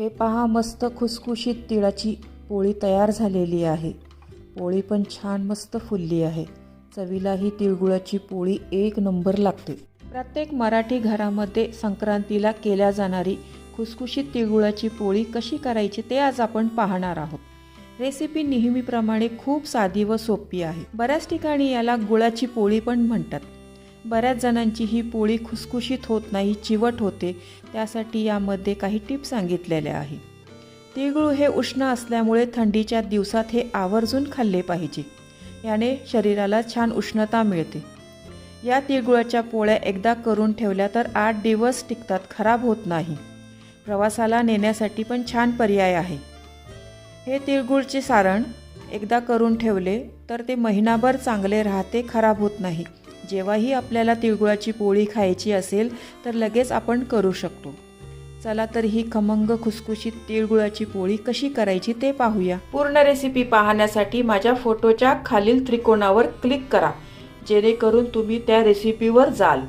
हे पहा मस्त खुसखुशीत तिळाची पोळी तयार झालेली आहे. पोळी पण छान मस्त फुलली आहे. चवीला ही तिळगुळाची पोळी एक नंबर लागते. प्रत्येक मराठी घरामध्ये संक्रांतीला केल्या जाणारी खुसखुशीत तिळगुळाची पोळी कशी करायची ते आज आपण पाहणार आहोत. रेसिपी नेहमीप्रमाणे खूप साधी व सोपी आहे. बऱ्याच ठिकाणी याला गुळाची पोळी पण म्हणतात. बऱ्याच जणांची ही पोळी खुसखुशीत होत नाही चिवट होते. त्यासाठी यामध्ये काही टिप्स सांगितलेल्या आहे तिळगुळ हे उष्ण असल्यामुळे थंडीच्या दिवसात हे आवर्जून खाल्ले पाहिजे. याने शरीराला छान उष्णता मिळते. या तिळगुळाच्या पोळ्या एकदा करून ठेवल्या तर आठ दिवस टिकतात खराब होत नाही. प्रवासाला नेण्यासाठी पण छान पर्याय आहे. हे तिळगुळचे सारण एकदा करून ठेवले तर ते महिनाभर चांगले राहते खराब होत नाही. जेव्हाही आपल्याला तिळगुळाची पोळी खायची असेल तर लगेच आपण करू शकतो. चला तर ही खमंग खुसखुशीत तिळगुळाची पोळी कशी करायची ते पाहूया. पूर्ण रेसिपी पाहण्यासाठी माझ्या फोटोच्या खालील त्रिकोणावर क्लिक करा. जेणेकरून तुम्ही त्या रेसिपीवर जाल.